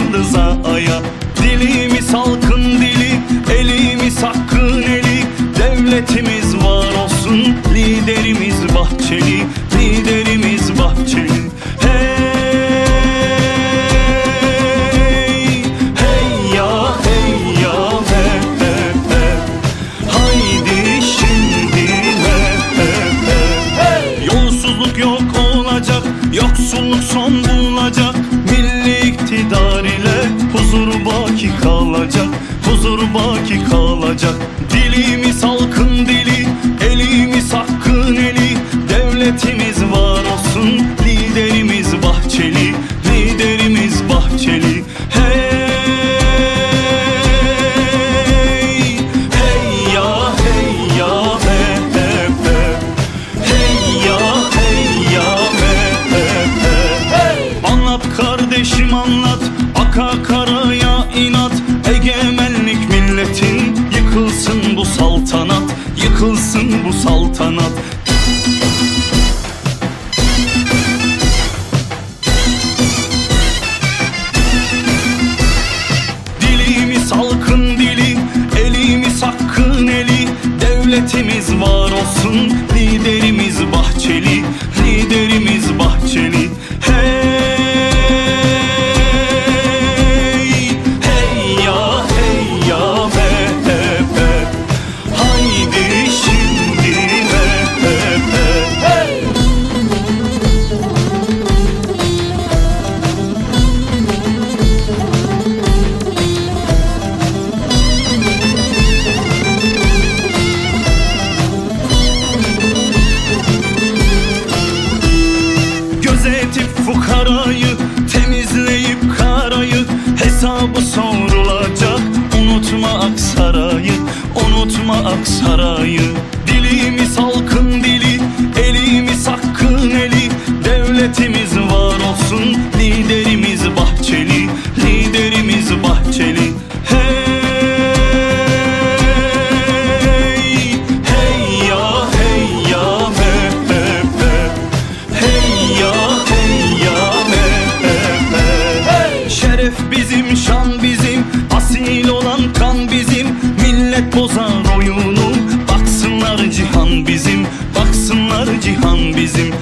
yıldıza aya. Dilimiz halkın dili Elimiz hakkın eli. Devletimiz var olsun Liderimiz Bahçeli Liderimiz Bahçeli. Hey Hey ya hey ya Haydi şimdi he Yolsuzluk yok olacak Yoksulluk son bulacak. Milli iktidar ile Huzur baki kalacak Huzur baki kalacak. Dilimiz halkın kardeşim anlat Aka karaya inat. Egemenlik milletin Yıkılsın bu saltanat. Yıkılsın bu saltanat. Dilimiz halkın dili, elimiz hakkın eli. Devletimiz var olsun, liderimiz fukarayı Temizleyip karayı Hesabı sorulacak. Unutma Aksaray'ı Unutma Aksaray'ı. Dilimiz halkın dili Millet bozar oyunu. Baksınlar cihan bizim Baksınlar cihan bizim